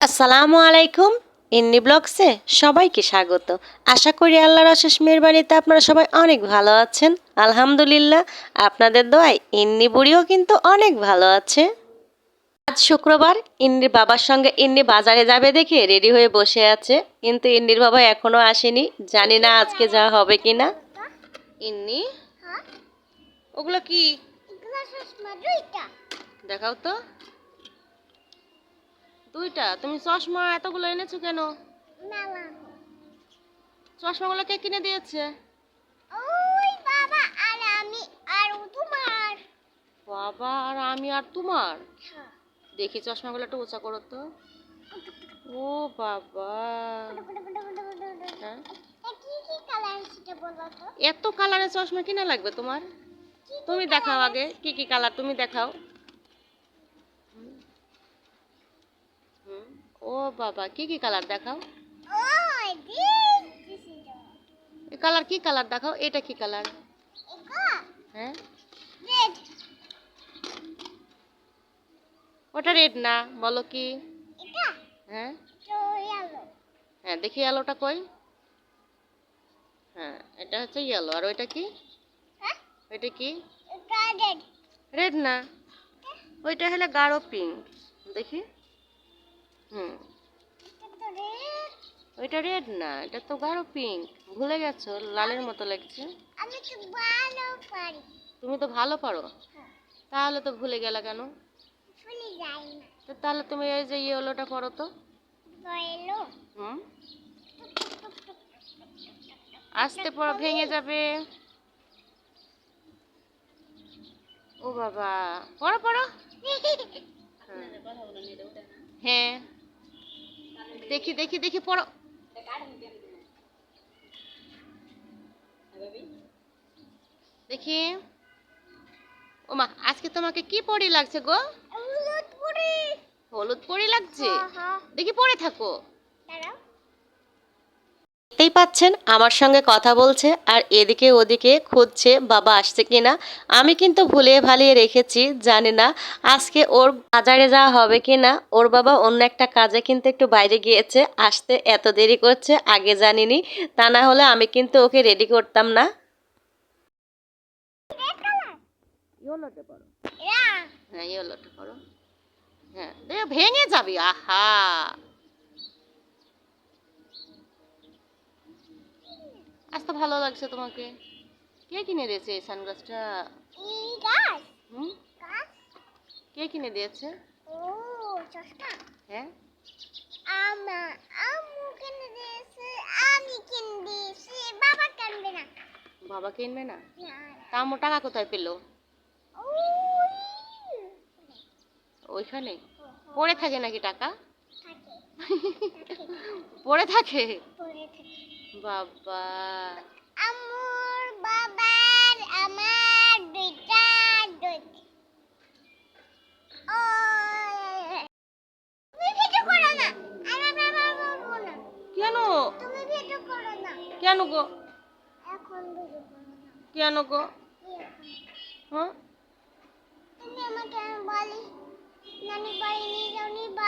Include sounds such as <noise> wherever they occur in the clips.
আসসালামু আলাইকুম। ইন্নি ব্লগসে সবাইকে স্বাগত। আশা করি আল্লাহর অশেষ মেহরবানিতে আপনারা সবাই অনেক ভালো আছেন। আলহামদুলিল্লাহ আপনাদের দোয়ায় ইন্নি বুড়িও কিন্তু অনেক ভালো আছে। আজ শুক্রবার ইন্নির বাবার সঙ্গে ইন্নি বাজারে যাবে দেখে রেডি হয়ে বসে আছে। কিন্তু ইন্নির বাবা এখনও আসেনি। জানি না আজকে যাওয়া হবে কি না ইন্নি? হ্যাঁ? ওগুলো কি? দেখাও তো। দুইটা? তুমি চশমা এতগুলো এনেছো কেন? চশমাগুলো কে কিনে দিয়েছে? ওই বাবা আর আমি আর তোমার। বাবা আর আমি আর তোমার? হ্যাঁ। দেখি চশমাগুলো একটু উঁচা করো তো। ও বাবা। হ্যাঁ? এত কালারের চশমা কিনা লাগবে তোমার? তুমি দেখাও আগে কি কি কালার তুমি দেখাও হুম। হুম। ও বাবা কি কি কালার দেখাও? কালার কি কালার দেখাও? এটা কি কালার হ্যাঁ? ওটা রেড না বলো কি? হ্যাঁ? হ্যাঁ দেখি ইয়েলোটা কই? হ্যাঁ এটা হচ্ছে ইয়েলো আর ওইটা কি? হ্যাঁ? ওইটা কি? রেড না? ওইটা হলো গাঢ় পিঙ্ক দেখি। হুম। ওইটা রেড না এটা তো গাঢ় পিঙ্ক ভুলে গেছো লালের মতো লাগছে। আমি তো ভালো পারি। তুমি তো ভালো পারো? হ্যাঁ। তাহলে তো ভুলে গেলা কেন? শুনি যাই না। তো তাহলে তুমি এই যে ইয়েলোটা পরো তো। বলো হুম। আস্তে পড়ো ভেঙে যাবে। ও বাবা। পড়ো পড়ো <laughs> হ্যাঁ। দেখি দেখি দেখি পড়ো। দেখি। ওমা আজকে তোমাকে কি পড়ি লাগছে গো? হলুদ পরি। হলুদ পড়ি লাগছে? হ্যাঁ হ্যাঁ। দেখি পড়ে থাকো। দাঁড়াও। দেখতেই পাচ্ছেন আমার সঙ্গে কথা বলছে আর এদিকে ওদিকে খুঁজছে বাবা আসছে কিনা আমি কিন্তু ভুলিয়ে ভালিয়ে রেখেছি জানি না আজকে ওর বাজারে যাওয়া হবে কিনা ওর বাবা অন্য একটা কাজে কিন্তু একটু বাইরে গিয়েছে আসতে এত দেরি করছে আগে জানিনি তা না হলে আমি কিন্তু ওকে রেডি করতাম না। হ্যাঁ হ্যাঁ ভেঙে যাবি আহা। আজ তো ভালো লাগছে তোমাকে। কে কিনে দিয়েছে এই সানগ্লাসটা হুম? কে কিনে দিয়েছে? ও চশমা হ্যাঁ? আমা আম্মু কিনে দিয়েছে আমি কিনে দিয়েছি বাবা কিনবে না। বাবা কিনবে না? তা আমার টাকা কোথায় পেল? ওই। ওইখানে? পড়ে থাকে নাকি টাকা? <laughs> পড়ে থাকে? পরে থাকে। বাবা। আম্মুর বাবার আমার দুইটা না। আমার না। কেন? কেন গো? কেন গো? হ্যাঁ তুমি আমাকে বলি নানি বাড়ি নিয়ে যাওনি বাব আম্মু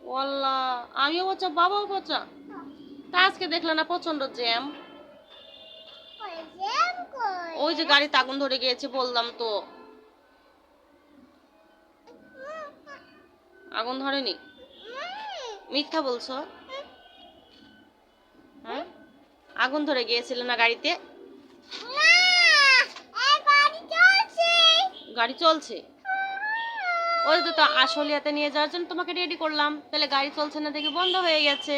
পচা ওয়াল্লা আমিও বচ্চা বাবাও বচ্চা তা আজকে দেখলে না প্রচণ্ড জ্যাম। ওই যে গাড়িতে আগুন ধরে গিয়েছে বললাম তো। আগুন ধরেনি? মিথ্যা বলছো? হ্যাঁ? আগুন ধরে গিয়েছিল না গাড়িতে? গাড়ি চলছে। গাড়ি চলছে? ওই তো তো আশুলিয়াতে নিয়ে যাওয়ার জন্য তোমাকে রেডি করলাম। তাহলে গাড়ি চলছে না দেখি বন্ধ হয়ে গেছে।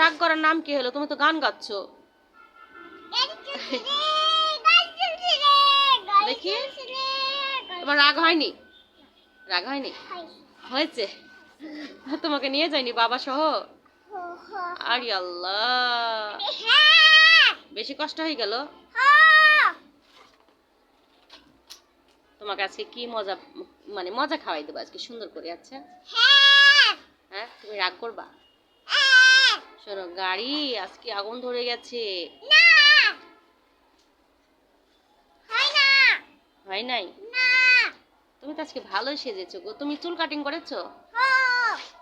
রাগ করার নাম কি হলো? তুমি তো গান গাচ্ছ। দেখি। তোমার রাগ হয়নি? রাগ হয়নি? হয়েছে? তোমাকে নিয়ে যায়নি বাবা সহ আরে আল্লাহ। <laughs> বেশি কষ্ট হয়ে গেল? তোমাকে আজকে কি মজা মানে মজা খাওয়াই দেবো আজকে, সুন্দর করে আচ্ছা? হ্যাঁ তুমি রাগ করবা? শোনো, গাড়ি, আজকে আগুন ধরে গেছে। হয় নাই? তুমি তো আজকে ভালোই সেজেছো গো। তুমি চুল কাটিং করেছ?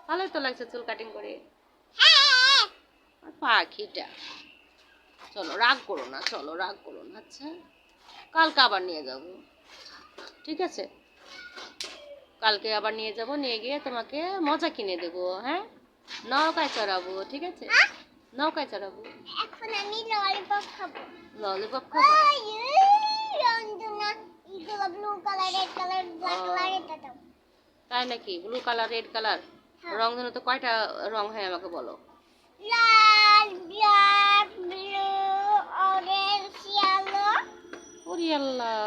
ভালোই তো লাগছে চুল কাটিং করে। পাখিটা? চলো রাগ করো না চলো রাগ করো না আচ্ছা? কালকে আবার নিয়ে যাব। ঠিক আছে? কালকে আবার নিয়ে যাব নিয়ে গিয়ে তোমাকে মজা কিনে দেবো হ্যাঁ? নৌকায় চড়াবো ঠিক আছে? নৌকায় চড়াবো। এখন আমি ললিপপ খাব। ললিপপ খাব? তাই নাকি? ব্লু কালার রেড কালার হ্যাঁ। রংধনু তো কয়টা রং হয় আমাকে বলো। লাল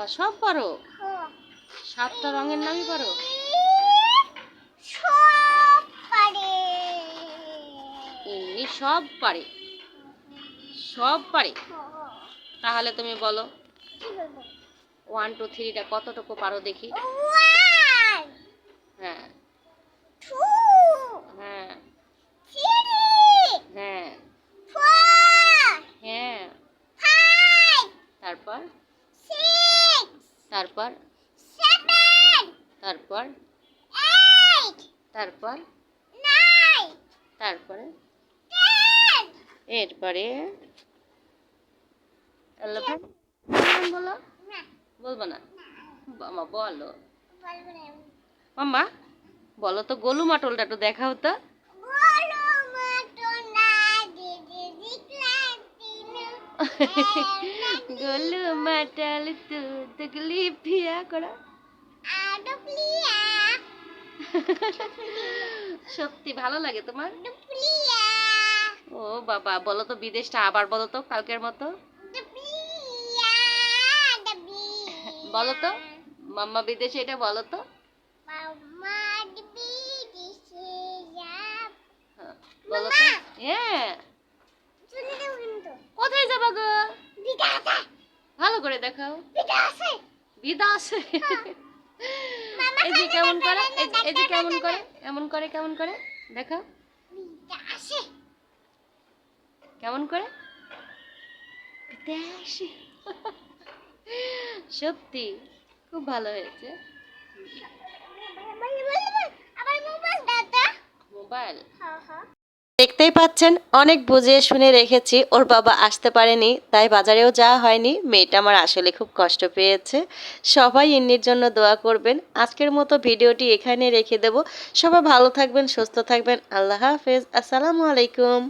সব পারো? সাতটা রঙের নামই পারো? সব পারে। এমনি সব পারে। সব পারে। হো, হো। তাহলে তুমি বলো ওয়ান টু থ্রিটা কতটুকু পারো দেখি? হ্যাঁ। হ্যাঁ। হ্যাঁ। হ্যাঁ। তারপর? তারপর তারপর তারপর তারপরে এরপরে বলো? বলব না? বাবা বলো। মাম্মা বলো তো গোলু মাটলটা একটু দেখাও তো। <laughs> গোলু মাটাল তো তকলি পিয়া করা সত্যি ভালো লাগে তোমার? ও বাবা বলো তো বিদেশটা আবার বলো তো কালকের মতো। বলো তো মাম্মা বিদেশে এটা বলো তো। হ্যাঁ, বলো তো। হ্যাঁ চলে যাও কিন্তু কোথায় যাবা গো বিদাতা ভালো করে দেখাও। বিদাসে বিদাসে মামা এই যে কেমন করে? এই যে- কেমন করে? এমন করে কেমন করে? দেখাও। কেমন করে? সত্যি খুব ভালো হয়েছে। মোবাইল দেখতেই পাচ্ছেন, অনেক বুঝিয়ে শুনে রেখেছি, ওর বাবা আসতে পারেনি, তাই বাজারেও যাওয়া হয়নি, মেয়েটা আমার আসলে খুব কষ্ট পেয়েছে। সবাই ইন্নির জন্য দোয়া করবেন। আজকের মতো ভিডিওটি এখানে রেখে দেব। সবাই ভালো থাকবেন, সুস্থ থাকবেন, আল্লাহ হাফেজ, আসসালামু আলাইকুম।